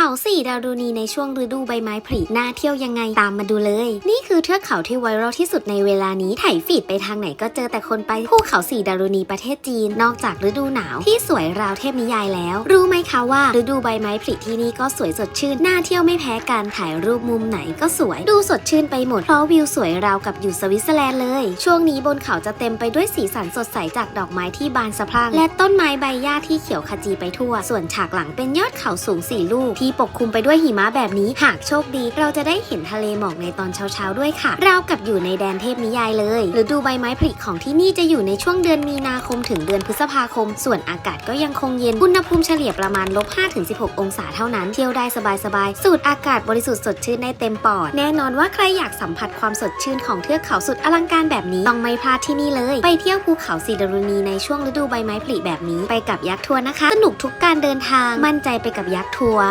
เขาสี่ดารุณีในช่วงฤดูใบไม้ผลิน่าเที่ยวยังไงตามมาดูเลย นี่คือเทือกเขาที่ไวรัลที่สุดในเวลานี้ไถฟีดไปทางไหนก็เจอแต่คนไปภูเขาสี่ดารุณีประเทศจีน นอกจากฤดูหนาวที่สวยราวเทพนิยายแล้ว รู้ไหมคะว่าฤดูใบไม้ผลิที่นี่ก็สวยสดชื่นน่าเที่ยวไม่แพ้กันถ่ายรูปมุมไหนก็สวยดูสดชื่นไปหมดเพราะวิวสวยราวกับอยู่สวิตเซอร์แลนด์เลย ช่วงนี้บนเขาจะเต็มไปด้วยสีสันสดใสจากดอกไม้ที่บานสะพรั่งและต้นไม้ใบหญ้าที่เขียวขจีไปทั่ว ส่วนฉากหลังเป็นยอดเขาสูงสี่ลูกที่ปกคลุมไปด้วยหิมะแบบนี้ หากโชคดี เราจะได้เห็นทะเลหมอกในตอนเช้าๆด้วยค่ะ ราวกับอยู่ในแดนเทพนิยายเลยฤดูใบไม้ผลิของที่นี่จะอยู่ในช่วงเดือนมีนาคมถึงเดือนพฤษภาคม ส่วนอากาศก็ยังคงเย็นอุณหภูมิเฉลี่ยประมาณลบ5-16 องศาเท่านั้นเที่ยวได้สบายๆสูดอากาศบริสุทธิ์สดชื่นได้เต็มปอด แน่นอนว่าใครอยากสัมผัสความสดชื่นของเทือกเขาสุดอลังการแบบนี้ต้องไม่พลาดที่นี่เลย ไปเที่ยวภูเขาสีดรุณีในช่วงฤดูใบไม้ผลิแบบนี้ไปกับยักษ์ทัวร์นะคะ สนุกทุกการเดินทางมั่นใจไปกับยักษ์ทัวร์